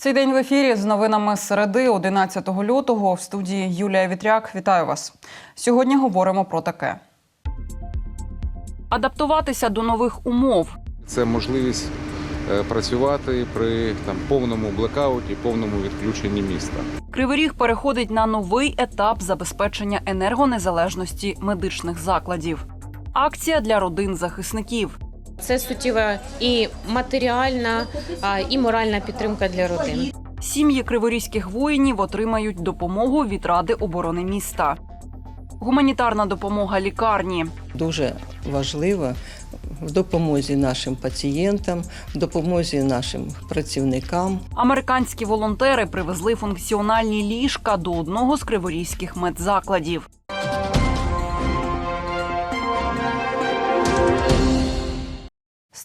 Цей день в ефірі з новинами середи 11 лютого в студії Юлія Вітряк. Вітаю вас. Сьогодні говоримо про таке. Адаптуватися до нових умов. Це можливість е, працювати при там повному блекауті, повному відключенні міста. Кривий Ріг переходить на новий етап забезпечення енергонезалежності медичних закладів. Акція для родин захисників. Це суттєва і матеріальна, і моральна підтримка для родин. Сім'ї криворізьких воїнів отримають допомогу від Ради оборони міста. Гуманітарна допомога лікарні. дуже важлива в допомозі нашим пацієнтам, в допомозі нашим працівникам. Американські волонтери привезли функціональні ліжка до одного з криворізьких медзакладів.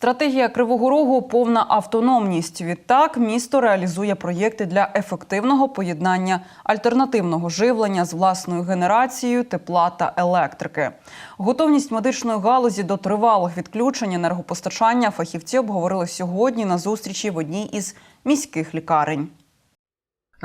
Стратегія Кривого Рогу повна автономність. Відтак місто реалізує проєкти для ефективного поєднання альтернативного живлення з власною генерацією тепла та електрики. Готовність медичної галузі до тривалих відключень енергопостачання фахівці обговорили сьогодні на зустрічі в одній із міських лікарень.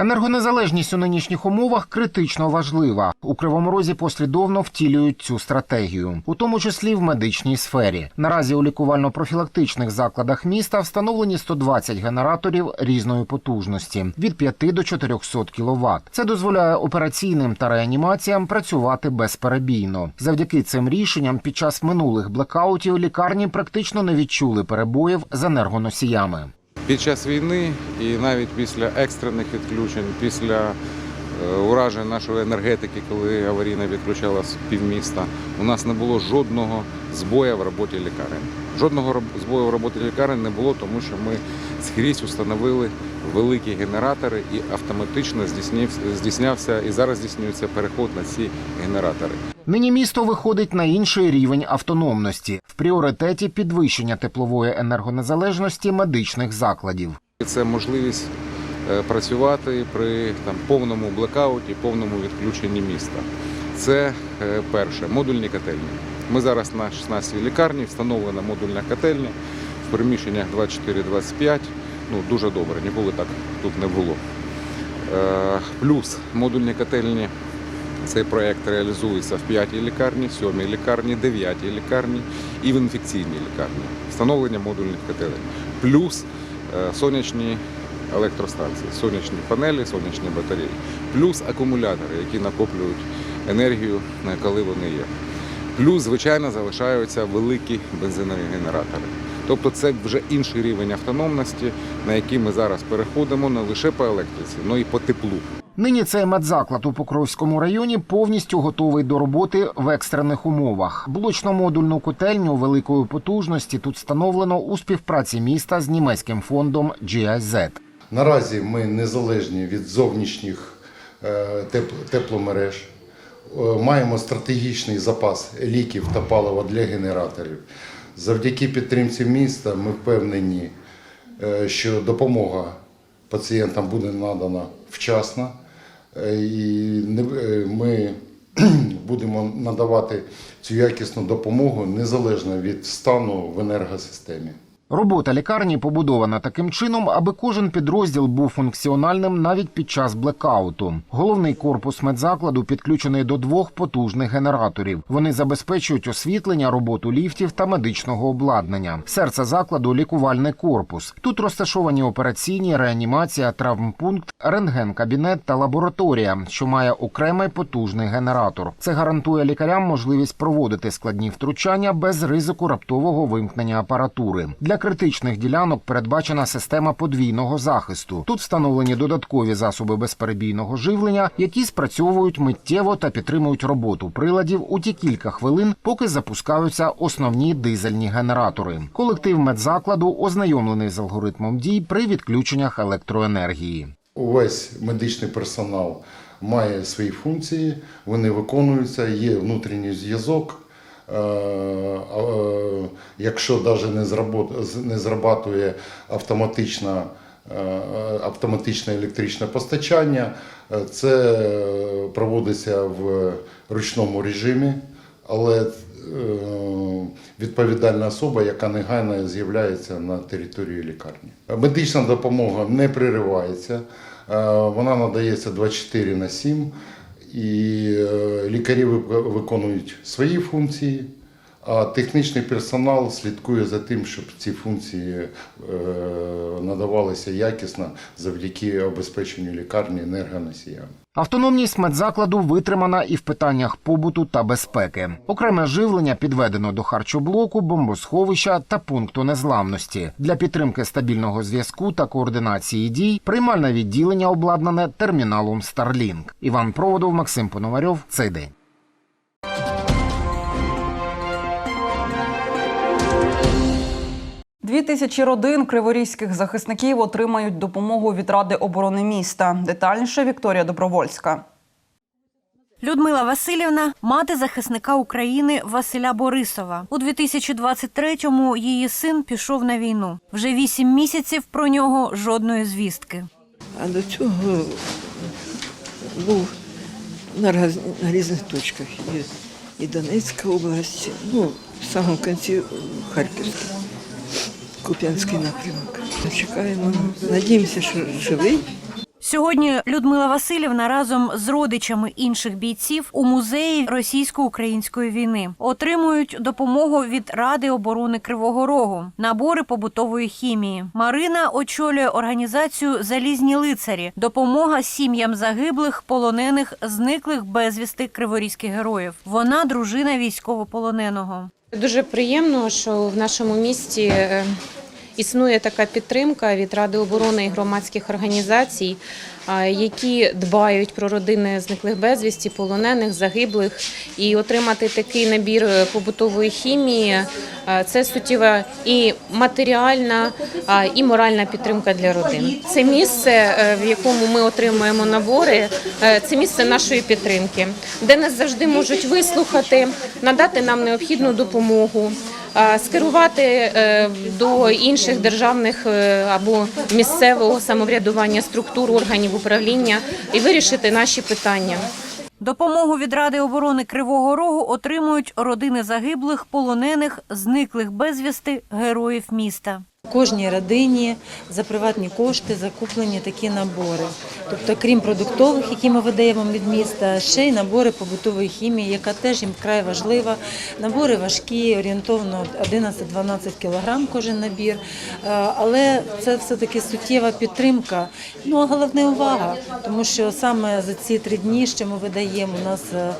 Енергонезалежність у нинішніх умовах критично важлива. У Кривому Розі послідовно втілюють цю стратегію, у тому числі в медичній сфері. Наразі у лікувально-профілактичних закладах міста встановлені 120 генераторів різної потужності від 5 до 400 кВт. Це дозволяє операційним та реанімаціям працювати безперебійно. Завдяки цим рішенням під час минулих блекаутів лікарні практично не відчули перебоїв з енергоносіями. Під час війни і навіть після екстрених відключень, після е, уражень нашої енергетики, коли аварійно відключалась півміста, у нас не було жодного збою в роботі лікарень. Жодного збою в роботі лікарень не було, тому що ми скрізь установили великі генератори і автоматично здійснявся і зараз здійснюється переход на ці генератори. Нині місто виходить на інший рівень автономності в пріоритеті підвищення теплової енергонезалежності медичних закладів. Це можливість е, працювати при там повному блекауті, повному відключенні міста. Це е, перше модульні котельні. Ми зараз на 16 лікарні встановлена модульна котельня в приміщеннях 24-25. Ну дуже добре, ніколи так тут не було. Е, Плюс модульні котельні. Цей проект реалізується в 5-й лікарні, 7-й лікарні, 9-й лікарні і в інфекційній лікарні. Встановлення модульних котелень. Плюс е, сонячні електростанції, сонячні панелі, сонячні батареї, плюс акумулятори, які накоплюють енергію, коли вони є. Плюс, звичайно, залишаються великі бензинові генератори. Тобто це вже інший рівень автономності, на який ми зараз переходимо не лише по електриці, але й по теплу. Нині цей медзаклад у Покровському районі повністю готовий до роботи в екстрених умовах. Блочно-модульну котельню великої потужності тут встановлено у співпраці міста з німецьким фондом GIZ. Наразі ми незалежні від зовнішніх е, тепломереж. Е, Маємо стратегічний запас ліків та палива для генераторів. Завдяки підтримці міста ми впевнені, е, що допомога пацієнтам буде надана вчасно. Е, І ми будемо надавати цю якісну допомогу незалежно від стану в енергосистемі. Робота лікарні побудована таким чином, аби кожен підрозділ був функціональним навіть під час блекауту. Головний корпус медзакладу підключений до двох потужних генераторів. Вони забезпечують освітлення, роботу ліфтів та медичного обладнання. Серце закладу лікувальний корпус. Тут розташовані операційні, реанімація, травмпункт, рентген-кабінет та лабораторія, що має окремий потужний генератор. Це гарантує лікарям можливість проводити складні втручання без ризику раптового вимкнення апаратури. Для критичних ділянок передбачена система подвійного захисту. Тут встановлені додаткові засоби безперебійного живлення, які спрацьовують миттєво та підтримують роботу приладів у ті кілька хвилин, поки запускаються основні дизельні генератори. Колектив медзакладу ознайомлений з алгоритмом дій при відключеннях електроенергії. Увесь медичний персонал має свої функції, вони виконуються, є внутрішній зв'язок. Е, е, Якщо навіть не зрабатує автоматична, е, автоматичне електричне постачання, це проводиться в ручному режимі, але відповідальна особа, яка негайно з'являється на території лікарні. Медична допомога не приривається, е, вона надається 24 на 7, і е, лікарі виконують свої функції. А технічний персонал слідкує за тим, щоб ці функції е, надавалися якісно завдяки обезпеченню лікарні енергоносіями. Автономність медзакладу витримана і в питаннях побуту та безпеки. Окреме живлення підведено до харчоблоку, бомбосховища та пункту незламності. Для підтримки стабільного зв'язку та координації дій приймальне відділення обладнане терміналом Starlink. Іван Проводов, Максим Пономарьов. Цей день. Дві тисячі родин криворізьких захисників отримають допомогу від Ради оборони міста. Детальніше Вікторія Добровольська. Людмила Васильівна мати захисника України Василя Борисова. У 2023-му її син пішов на війну. Вже вісім місяців про нього жодної звістки. А до цього був на, раз, на різних точках. І, і Донецька область, ну, в самому кінці Харківська, Куп'янський напрямок. Чекаємо, надіємося, що живий. Сьогодні Людмила Васильівна разом з родичами інших бійців у музеї російсько-української війни отримують допомогу від Ради оборони Кривого Рогу, набори побутової хімії. Марина очолює організацію Залізні лицарі, допомога сім'ям загиблих, полонених, зниклих безвісти криворізьких героїв. Вона дружина військовополоненого. Дуже приємно, що в нашому місті е, існує така підтримка від Ради оборони і громадських організацій, які дбають про родини зниклих безвісті, полонених, загиблих. І отримати такий набір е, побутової хімії е, це суттєва і матеріальна, і моральна підтримка для родин. Це місце, е, в якому ми отримуємо набори, це місце нашої підтримки, де нас завжди можуть вислухати, надати нам необхідну допомогу. Скерувати е, до інших державних е, або місцевого самоврядування структур органів управління і вирішити наші питання. Допомогу від Ради оборони Кривого Рогу отримують родини загиблих, полонених, зниклих безвісти героїв міста. Кожній родині за приватні кошти закуплені такі набори. Тобто, крім продуктових, які ми видаємо від міста, ще й набори побутової хімії, яка теж їм вкрай важлива. Набори важкі, орієнтовно 11-12 кілограм кожен набір. Е, Але це все-таки суттєва підтримка. Ну а головне увага, тому що саме за ці три дні, що ми видаємо, у нас е,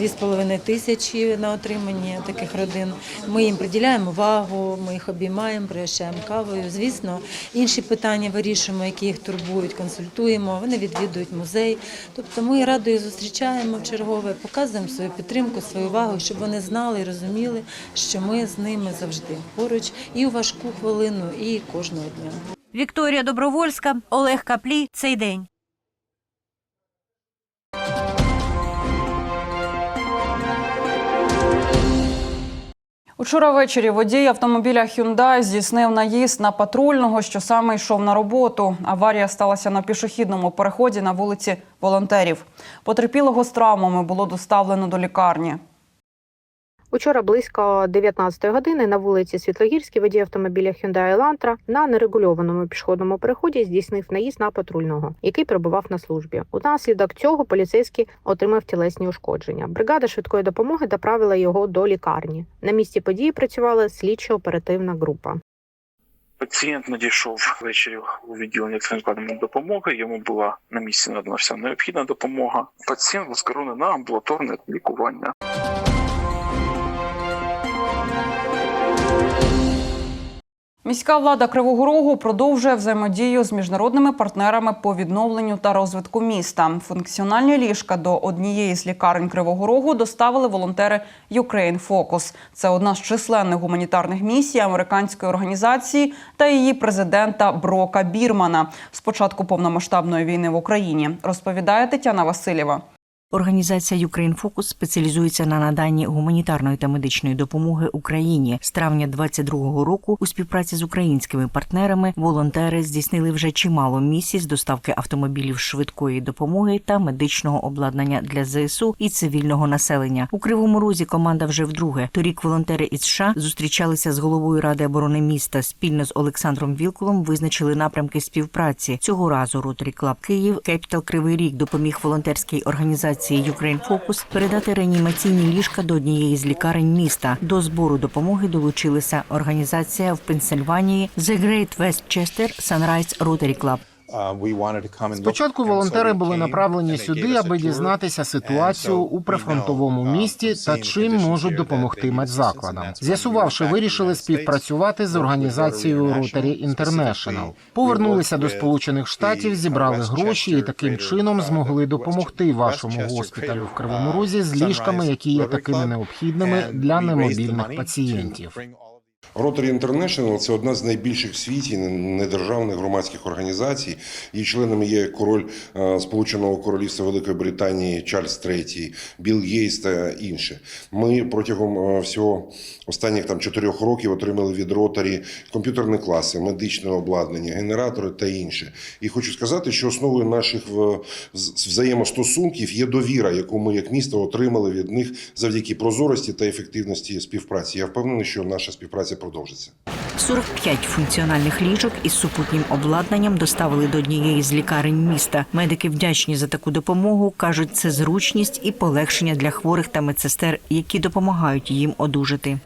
2,5 тисячі на отримання таких родин. Ми їм приділяємо увагу, ми їх обіймаємо, пригощаємо кавою. Звісно, інші питання вирішуємо, які їх турбують, консультуємо. Вони відвідують музей. Тобто ми радою зустрічаємо чергове, показуємо свою підтримку, свою увагу, щоб вони знали і розуміли, що ми з ними завжди поруч і у важку хвилину, і кожного дня. Вікторія Добровольська, Олег Каплій. Цей день. Учора ввечері водій автомобіля Hyundai здійснив наїзд на патрульного, що саме йшов на роботу. Аварія сталася на пішохідному переході на вулиці Волонтерів. Потерпілого з травмами було доставлено до лікарні. Учора близько 19 години на вулиці Світлогірській водій автомобіля Hyundai Elantra на нерегульованому пішохідному переході здійснив наїзд на патрульного, який перебував на службі. Унаслідок цього поліцейський отримав тілесні ушкодження. Бригада швидкої допомоги доправила його до лікарні. На місці події працювала слідчо-оперативна група. Пацієнт надійшов ввечері у відділення екстреної допомоги. Йому була на місці надана вся необхідна допомога. Пацієнт скерований на амбулаторне лікування. Міська влада Кривого Рогу продовжує взаємодію з міжнародними партнерами по відновленню та розвитку міста. Функціональні ліжка до однієї з лікарень Кривого Рогу доставили волонтери Ukraine Focus. Це одна з численних гуманітарних місій американської організації та її президента Брока Бірмана з початку повномасштабної війни в Україні. Розповідає Тетяна Васильєва. Організація Ukraine Focus спеціалізується на наданні гуманітарної та медичної допомоги Україні. З травня 22-го року у співпраці з українськими партнерами волонтери здійснили вже чимало місій з доставки автомобілів швидкої допомоги та медичного обладнання для ЗСУ і цивільного населення. У Кривому Розі команда вже вдруге. Торік волонтери із США зустрічалися з головою ради оборони міста. Спільно з Олександром Вілкулом визначили напрямки співпраці. Цього разу Rotary Club Київ Кепітал Кривий Ріг допоміг волонтерській організації Ukraine Фокус передати реанімаційні ліжка до однієї з лікарень міста. До збору допомоги долучилися організація в Пенсильванії The Great Westchester Sunrise Rotary Club. Спочатку волонтери були направлені сюди, аби дізнатися ситуацію у прифронтовому місті та чим можуть допомогти медзакладам. З'ясувавши, вирішили співпрацювати з організацією Rotary International. Повернулися до Сполучених Штатів, зібрали гроші і таким чином змогли допомогти вашому госпіталю в Кривому Розі з ліжками, які є такими необхідними для немобільних пацієнтів. Rotary International – це одна з найбільших в світі недержавних громадських організацій. Її членами є король е, Сполученого Королівства Великої Британії Чарльз III, Білл Гейтс та інші. Ми протягом е, всього останніх там чотирьох років отримали від Rotary комп'ютерні класи, медичне обладнання, генератори та інше. І хочу сказати, що основою наших взаємостосунків є довіра, яку ми як місто отримали від них завдяки прозорості та ефективності співпраці. Я впевнений, що наша співпраця продовжиться. 45 функціональних ліжок із супутнім обладнанням доставили до однієї з лікарень міста. Медики вдячні за таку допомогу. кажуть, це зручність і полегшення для хворих та медсестер, які допомагають їм одужати.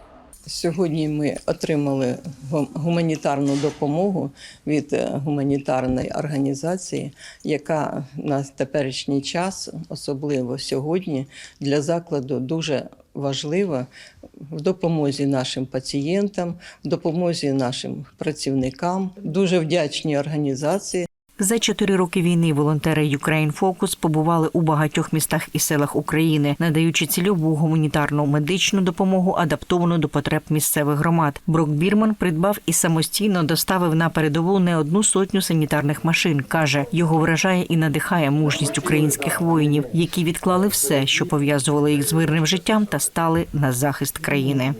Сьогодні ми отримали гум- гуманітарну допомогу від е, гуманітарної організації, яка на теперішній час, особливо сьогодні, для закладу дуже важлива в допомозі нашим пацієнтам, в допомозі нашим працівникам. Дуже вдячні організації. За чотири роки війни волонтери Ukraine Focus побували у багатьох містах і селах України, надаючи цільову гуманітарну медичну допомогу, адаптовану до потреб місцевих громад. Брок Бірман придбав і самостійно доставив на передову не одну сотню санітарних машин. каже, його вражає і надихає мужність українських воїнів, які відклали все, що пов'язувало їх з мирним життям, та стали на захист країни.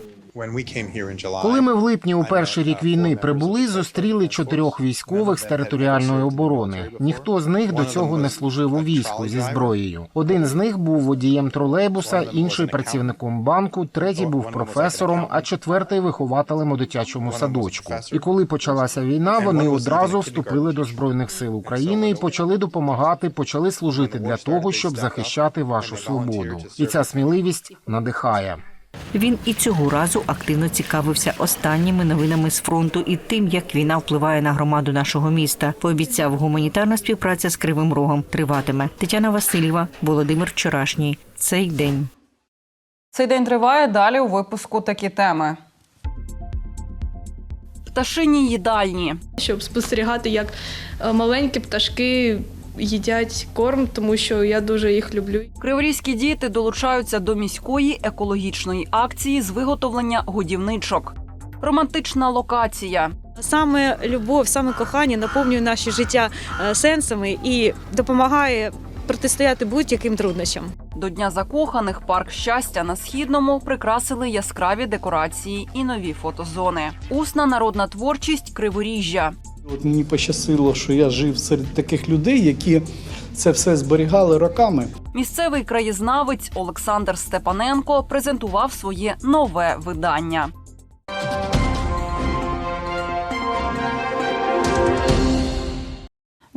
Коли ми в липні у перший рік війни прибули, зустріли чотирьох військових з територіальної оборони. Ніхто з них до цього не служив у війську зі зброєю. Один з них був водієм тролейбуса, інший працівником банку, третій був професором, а четвертий вихователем у дитячому садочку. І коли почалася війна, вони одразу вступили до збройних сил України і почали допомагати, почали служити для того, щоб захищати вашу свободу. І ця сміливість надихає. Він і цього разу активно цікавився останніми новинами з фронту і тим, як війна впливає на громаду нашого міста. Пообіцяв, гуманітарна співпраця з Кривим Рогом триватиме. Тетяна Васильєва, Володимир Вчорашній. Цей день. Цей день триває. Далі у випуску такі теми. Пташині їдальні. щоб спостерігати, як е, маленькі пташки їдять корм, тому що я дуже їх люблю. Криворізькі діти долучаються до міської екологічної акції з виготовлення годівничок. Романтична локація. Саме любов, саме кохання наповнює наші життя е, сенсами і допомагає протистояти будь-яким труднощам. До Дня закоханих парк щастя на східному прикрасили яскраві декорації і нові фотозони. Усна народна творчість Криворіжжя. От мені пощастило, що я жив серед таких людей, які це все зберігали роками. Місцевий краєзнавець Олександр Степаненко презентував своє нове видання.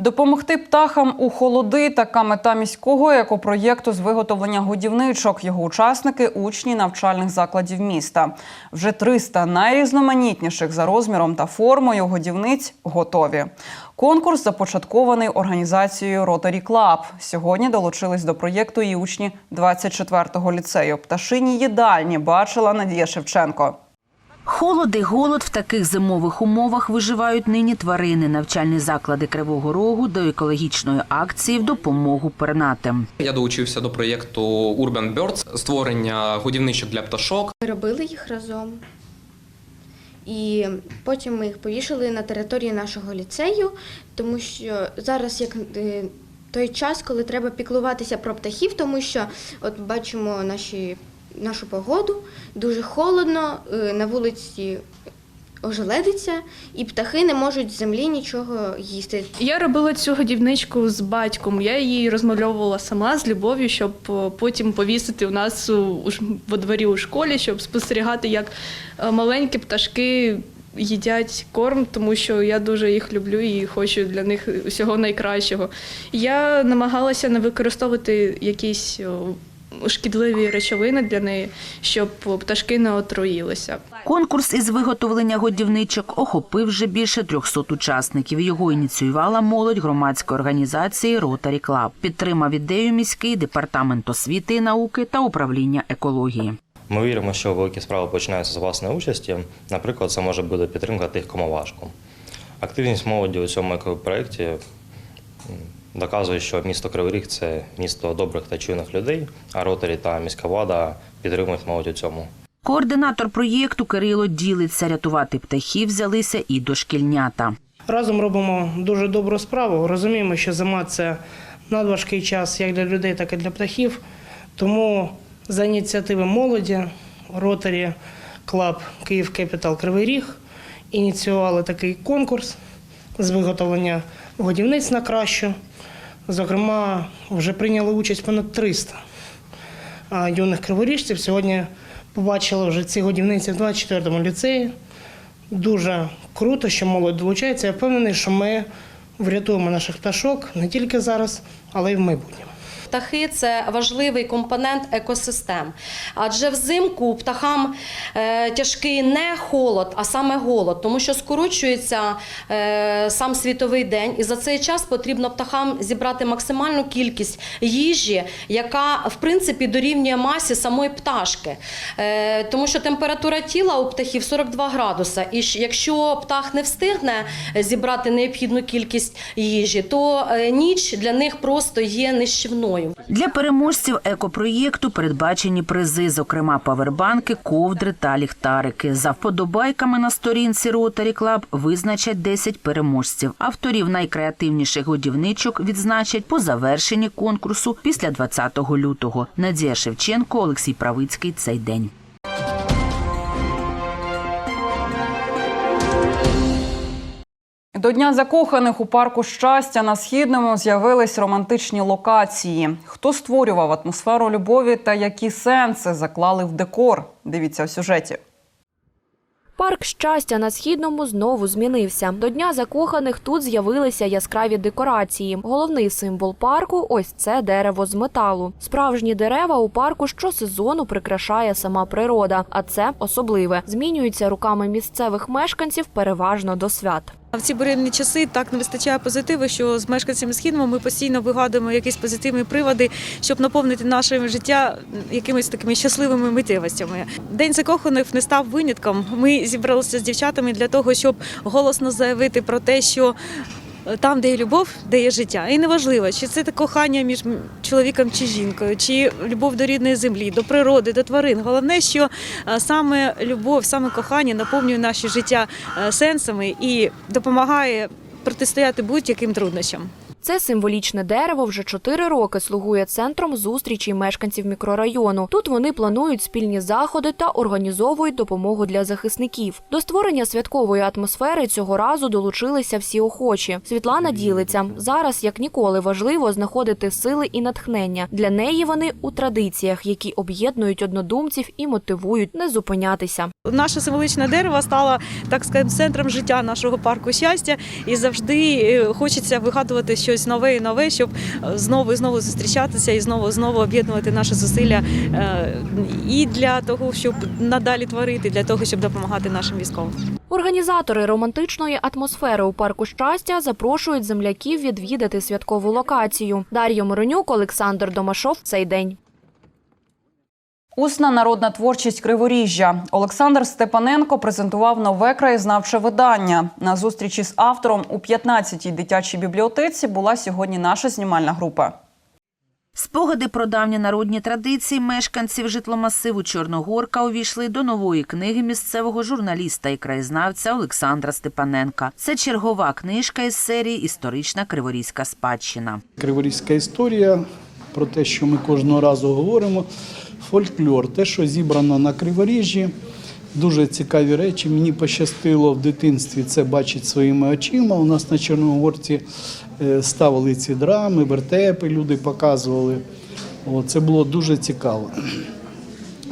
Допомогти птахам у холоди така мета міського екопроєкту з виготовлення годівничок. Його учасники учні навчальних закладів міста. Вже 300 найрізноманітніших за розміром та формою годівниць готові. Конкурс започаткований організацією Rotary Club. Сьогодні долучились до проєкту і учні 24-го ліцею. Пташині їдальні бачила Надія Шевченко. Холод і голод в таких зимових умовах виживають нині тварини. Навчальні заклади Кривого Рогу до екологічної акції в допомогу пернатим. Я долучився до проєкту Urban Birds, створення годівничок для пташок. Ми робили їх разом. І потім ми їх повішали на території нашого ліцею, тому що зараз, як е, той час, коли треба піклуватися про птахів, тому що от бачимо наші, нашу погоду, дуже холодно, е, на вулиці ожеледиться, і птахи не можуть з землі нічого їсти. Я робила цю годівничку з батьком. Я її розмальовувала сама з любов'ю, щоб е, потім повісити у нас у, во дворі у школі, щоб спостерігати, як е, маленькі пташки їдять корм, тому що я дуже їх люблю і хочу для них усього найкращого. Я намагалася не використовувати якісь шкідливі речовини для неї, щоб пташки не отруїлися. Конкурс із виготовлення годівничок охопив вже більше 300 учасників. Його ініціювала молодь громадської організації Rotary Club. Підтримав ідею міський департамент освіти і науки та управління екології. Ми віримо, що великі справи починаються з власної участі. Наприклад, це може бути підтримка тих, кому важко. Активність молоді у цьому екопроєкті м, доказує, що місто Кривий Ріг – це місто добрих та чуйних людей, а ротарі та міська влада підтримують молодь у цьому. Координатор проєкту Кирило ділиться рятувати птахів взялися і дошкільнята. Разом робимо дуже добру справу. Розуміємо, що зима це надважкий час як для людей, так і для птахів. Тому за ініціативи молоді Ротарі Клаб Київ Кепітал Кривий Ріг ініціювали такий конкурс з виготовлення годівниць на кращу. Зокрема, вже прийняли участь понад 300 юних криворіжців. Сьогодні побачили вже ці годівниці в 24-му ліцеї. Дуже круто, що молодь долучається. Я впевнений, що ми врятуємо наших пташок не тільки зараз, але й в майбутньому. Птахи це важливий компонент екосистем. Адже взимку птахам е, тяжкий не холод, а саме голод, тому що скорочується е, сам світовий день, і за цей час потрібно птахам зібрати максимальну кількість їжі, яка в принципі дорівнює масі самої пташки. Е, тому що температура тіла у птахів 42 градуса. І якщо птах не встигне зібрати необхідну кількість їжі, то ніч для них просто є нищівною. Для переможців екопроєкту передбачені призи, зокрема павербанки, ковдри та ліхтарики. За вподобайками на сторінці Rotary Club визначать 10 переможців. Авторів найкреативніших годівничок відзначать по завершенні конкурсу після 20 лютого. Надія Шевченко, Олексій Правицький. Цей день. До Дня закоханих у парку щастя на східному з'явились романтичні локації. Хто створював атмосферу любові та які сенси заклали в декор? Дивіться у сюжеті. Парк щастя на східному знову змінився. До дня закоханих тут з'явилися яскраві декорації. Головний символ парку ось це дерево з металу. Справжні дерева у парку щосезону прикрашає сама природа, а це особливе. Змінюються руками місцевих мешканців переважно до свят. В ці буремні часи так не вистачає позитиву, що з мешканцями східного ми постійно вигадуємо якісь позитивні приводи, щоб наповнити наше життя якимись такими щасливими миттєвостями. День закоханих не став винятком. Ми зібралися з дівчатами для того, щоб голосно заявити про те, що там, де є любов, де є життя. І неважливо, чи це кохання між чоловіком чи жінкою, чи любов до рідної землі, до природи, до тварин. Головне, що е, саме любов, саме кохання наповнює наше життя е, сенсами і допомагає протистояти будь-яким труднощам. Це символічне дерево вже чотири роки слугує центром зустрічей мешканців мікрорайону. Тут вони планують спільні заходи та організовують допомогу для захисників. До створення святкової атмосфери цього разу долучилися всі охочі. Світлана ділиться зараз, як ніколи, важливо знаходити сили і натхнення. Для неї вони у традиціях, які об'єднують однодумців і мотивують не зупинятися. Наше символичне дерево стало так сказати, центром життя нашого парку щастя, і завжди е, хочеться вигадувати щось нове і нове, щоб е, знову і знову зустрічатися і знову і знову об'єднувати наші зусилля е, і для того, щоб надалі творити, для того, щоб допомагати нашим військовим. Організатори романтичної атмосфери у парку щастя запрошують земляків відвідати святкову локацію. Дар'я Моронюк, Олександр Домашов. Цей день. Усна народна творчість Криворіжжя. Олександр Степаненко презентував нове краєзнавче видання. На зустрічі з автором у 15-й дитячій бібліотеці була сьогодні наша знімальна група. Спогади про давні народні традиції мешканців житломасиву Чорногорка увійшли до нової книги місцевого журналіста і краєзнавця Олександра Степаненка. Це чергова книжка із серії Історична криворізька спадщина. Криворізька історія про те, що ми кожного разу говоримо. Фольклор, те, що зібрано на Криворіжжі. Дуже цікаві речі. Мені пощастило в дитинстві це бачити своїми очима. У нас на Чорногорці е, ставили ці драми, вертепи, люди показували. Це було дуже цікаво.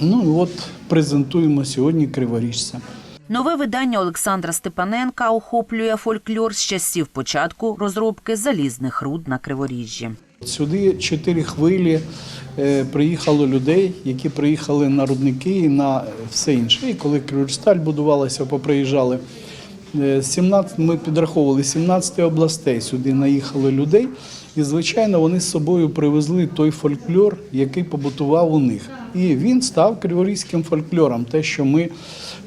Ну от презентуємо сьогодні криворіжця. Нове видання Олександра Степаненка охоплює фольклор з часів початку розробки залізних руд на Криворіжжі. Сюди чотири хвилі е, приїхало людей, які приїхали на рудники і на все інше. І коли Криворіжсталь будувалася, поприїжджали. Е, 17, ми підраховували 17 областей. Сюди наїхали людей. І, звичайно, вони з собою привезли той фольклор, який побутував у них. І він став криворізьким фольклором, те, що ми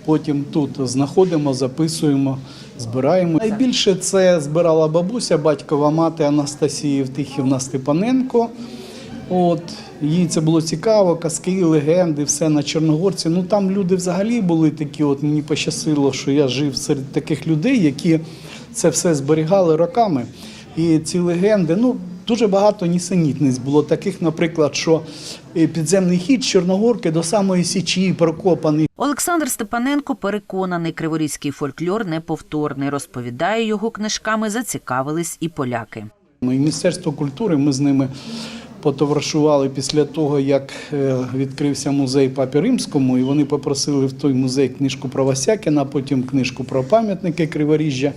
потім тут знаходимо, записуємо, збираємо. Найбільше це збирала бабуся, батькова мати Анастасія Втихівна Степаненко. От, їй це було цікаво, казки, легенди, все на Чорногорці. Ну там люди взагалі були такі, от мені пощастило, що я жив серед таких людей, які це все зберігали роками. І ці легенди, ну дуже багато нісенітниць було таких, наприклад, що е, підземний хід з Чорногорки до самої Січі прокопаний. Олександр Степаненко переконаний, криворізький фольклор неповторний. Розповідає, його книжками зацікавились і поляки. Ну, І Міністерство культури ми з ними потоваришували після того, як е, відкрився музей Папі Римському, і вони попросили в той музей книжку про Васякіна, потім книжку про пам'ятники Криворіжжя.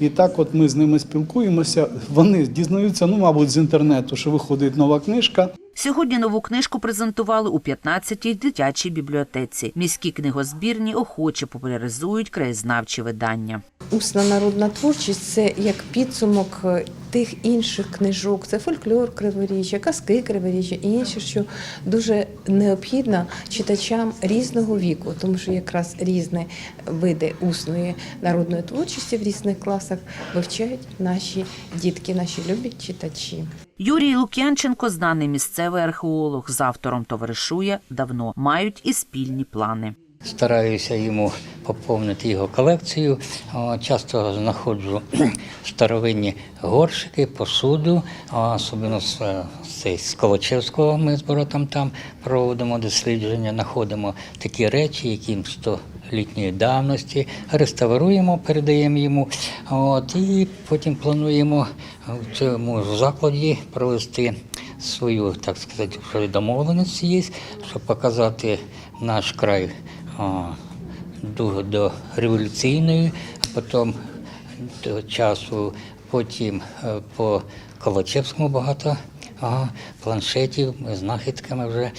І так, от ми з ними спілкуємося. Вони дізнаються, ну, мабуть, з інтернету, що виходить нова книжка. Сьогодні нову книжку презентували у 15-й дитячій бібліотеці. Міські книгозбірні охоче популяризують краєзнавчі видання. Усна народна творчість це як підсумок е, тих інших книжок. Це фольклор Криворіжжя, казки Криворіжжя і інше, що дуже необхідно читачам різного віку, тому що якраз різні види усної народної творчості в різних класах вивчають наші дітки, наші любі читачі. Юрій Лук'янченко, знаний місцевий археолог, з автором товаришує давно, мають і спільні плани. Стараюся йому поповнити його колекцію. Часто знаходжу старовинні горщики, посуду, особливо з Колочевського ми з боротом там проводимо дослідження, знаходимо такі речі, яким 100 Літньої давності, реставруємо, передаємо йому. От, І потім плануємо в цьому закладі провести свою, так сказати, свою домовленість є, щоб показати наш край до, до революційної, потім до часу, потім е, по Колочевському багато. Планшетів, знахідками вже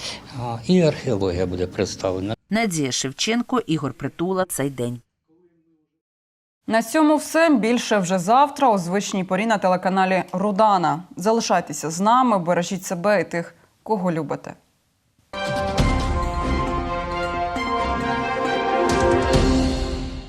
і археологія буде представлена. Надія Шевченко, Ігор Притула. Цей день. На цьому все більше вже завтра у звичній порі на телеканалі Рудана. Залишайтеся з нами, бережіть себе і тих, кого любите.